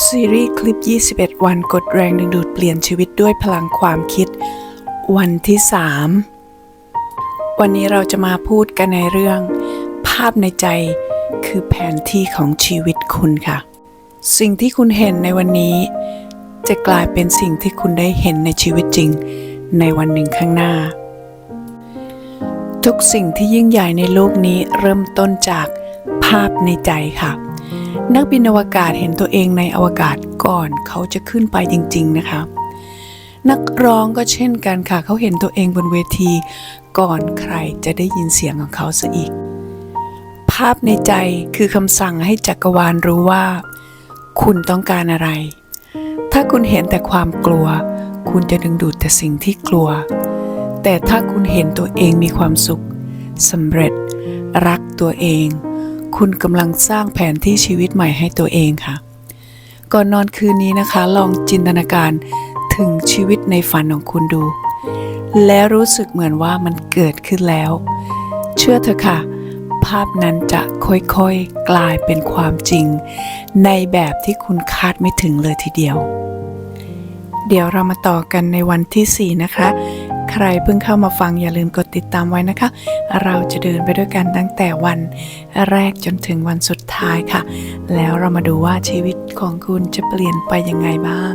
ซีรีส์คลิป 21 วันกดแรงดึงดูดเปลี่ยนชีวิตด้วยพลังความคิด วันที่ 3 วันนี้เราจะมาพูดกันในเรื่อง ภาพในใจคือแผนที่ของชีวิตคุณค่ะ สิ่งที่คุณเห็นในวันนี้ จะกลายเป็นสิ่งที่คุณได้เห็นในชีวิตจริง ในวันหนึ่งข้างหน้า ทุกสิ่งที่ยิ่งใหญ่ในโลกนี้เริ่มต้นจากภาพในใจค่ะ นักบินอวกาศเห็นตัวเองในอวกาศก่อนเขาจะขึ้นไปจริง ๆ นะคะ นักร้องก็เช่นกันค่ะ เขาเห็นตัวเองบนเวที ก่อนใครจะได้ยินเสียงของเขาซะอีก ภาพในใจคือคำสั่งให้จักรวาลรู้ว่า คุณต้องการอะไร ถ้าคุณเห็นแต่ความกลัว คุณจะดึงดูดแต่สิ่งที่กลัว แต่ถ้าคุณเห็นตัวเองมีความสุขสำเร็จ รักตัวเอง คุณกำลังสร้างแผนที่ชีวิตใหม่ให้ตัวเองค่ะ ก่อนนอนคืนนี้นะคะ ลองจินตนาการถึงชีวิตในฝันของคุณดู และรู้สึกเหมือนว่ามันเกิดขึ้นแล้ว เชื่อเถอะค่ะ ภาพนั้นจะค่อยๆกลายเป็นความจริง ในแบบที่คุณคาดไม่ถึงเลยทีเดียว เดี๋ยวเรามาต่อกันในวันที่ 4 นะคะ ใครเพิ่งเข้ามาฟังอย่าลืมกดติดตามไว้นะคะ เราจะเดินไปด้วยกันตั้งแต่วันแรกจนถึงวันสุดท้ายค่ะ แล้วเรามาดูว่าชีวิตของคุณจะเปลี่ยนไปยังไงบ้าง